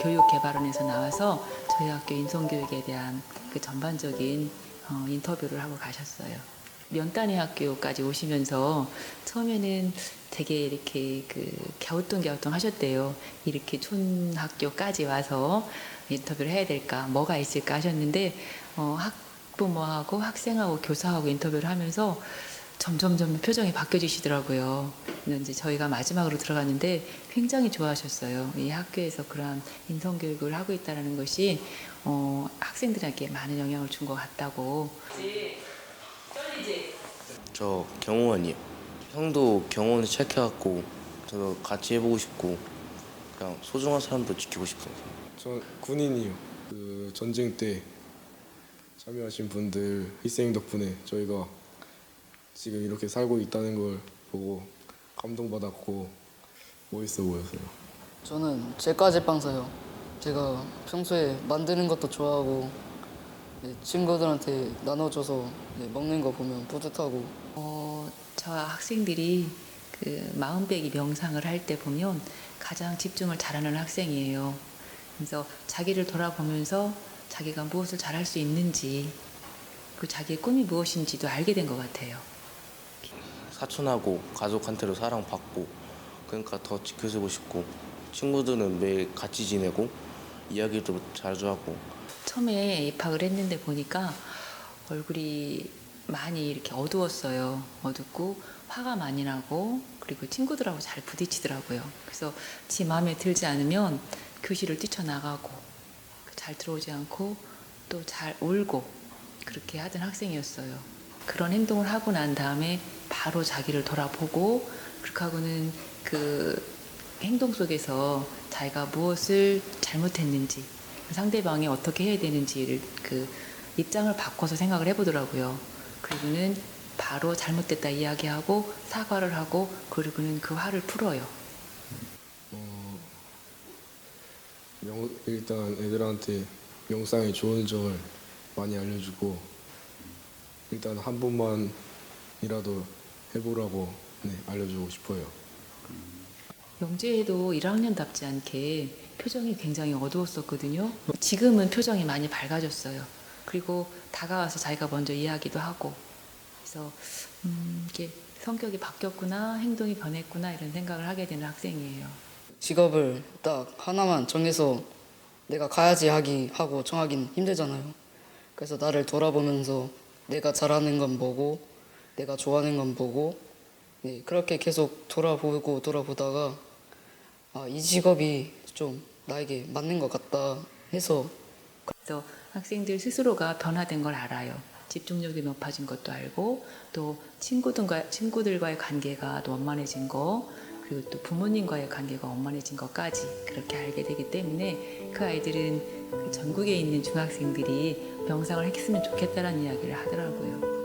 교육개발원에서 나와서 저희 학교 인성교육에 대한 그 전반적인 어, 인터뷰를 하고 가셨어요. 면단위 학교까지 오시면서 처음에는 되게 이렇게 그 갸우뚱갸우뚱 하셨대요. 이렇게 촌학교까지 와서 인터뷰를 해야 될까, 뭐가 있을까 하셨는데 어, 학부모하고 학생하고 교사하고 인터뷰를 하면서 점점점 표정이 바뀌어지시더라고요. 이제 저희가 마지막으로 들어갔는데 굉장히 좋아하셨어요. 이 학교에서 그러한 인성 교육을 하고 있다는 것이 어, 학생들에게 많은 영향을 준 것 같다고. 저 경호원이요. 형도 경호원 시작해갖고 저도 같이 해보고 싶고 그냥 소중한 사람도 지키고 싶어요. 저 군인이요. 그 전쟁 때 참여하신 분들 희생 덕분에 저희가 지금 이렇게 살고 있다는 걸 보고 감동받았고 멋있어 보였어요. 저는 제과제 빵 사요. 제가 평소에 만드는 것도 좋아하고 네, 친구들한테 나눠줘서 네, 먹는 거 보면 뿌듯하고 어, 저 학생들이 그 마음 빼기 명상을 할 때 보면 가장 집중을 잘하는 학생이에요. 그래서 자기를 돌아보면서 자기가 무엇을 잘할 수 있는지 그 자기의 꿈이 무엇인지도 알게 된 것 같아요. 사촌하고 가족한테도 사랑받고 그러니까 더 지켜주고 싶고 친구들은 매일 같이 지내고 이야기도 자주 하고 처음에 입학을 했는데 보니까 얼굴이 많이 이렇게 어두웠어요. 어둡고 화가 많이 나고 그리고 친구들하고 잘 부딪히더라고요. 그래서 지 마음에 들지 않으면 교실을 뛰쳐나가고 잘 들어오지 않고 또 잘 울고 그렇게 하던 학생이었어요. 그런 행동을 하고 난 다음에 바로 자기를 돌아보고 그렇게 하고는 그 행동 속에서 자기가 무엇을 잘못했는지 상대방이 어떻게 해야 되는지를 그 입장을 바꿔서 생각을 해보더라고요. 그리고는 바로 잘못됐다 이야기하고 사과를 하고 그리고는 그 화를 풀어요. 명, 일단 애들한테 명상의 좋은 점을 많이 알려주고 일단 한 번만이라도 해보라고 네, 알려주고 싶어요. 영재도 1학년답지 않게 표정이 굉장히 어두웠었거든요. 지금은 표정이 많이 밝아졌어요. 그리고 다가와서 자기가 먼저 이야기도 하고 그래서 음, 이게 성격이 바뀌었구나, 행동이 변했구나 이런 생각을 하게 되는 학생이에요. 직업을 딱 하나만 정해서 내가 가야지 하기 하고 정하긴 힘들잖아요. 그래서 나를 돌아보면서 내가 잘하는 건 뭐고 내가 좋아하는 건 뭐고 네, 그렇게 계속 돌아보고 돌아보다가 아, 이 직업이 좀 나에게 맞는 것 같다 해서 그래서 학생들 스스로가 변화된 걸 알아요. 집중력이 높아진 것도 알고 또 친구들과 친구들과의 관계가 또 원만해진 거 그리고 또 부모님과의 관계가 원만해진 것까지 그렇게 알게 되기 때문에 그 아이들은 그 전국에 있는 중학생들이 명상을 했으면 좋겠다라는 이야기를 하더라고요.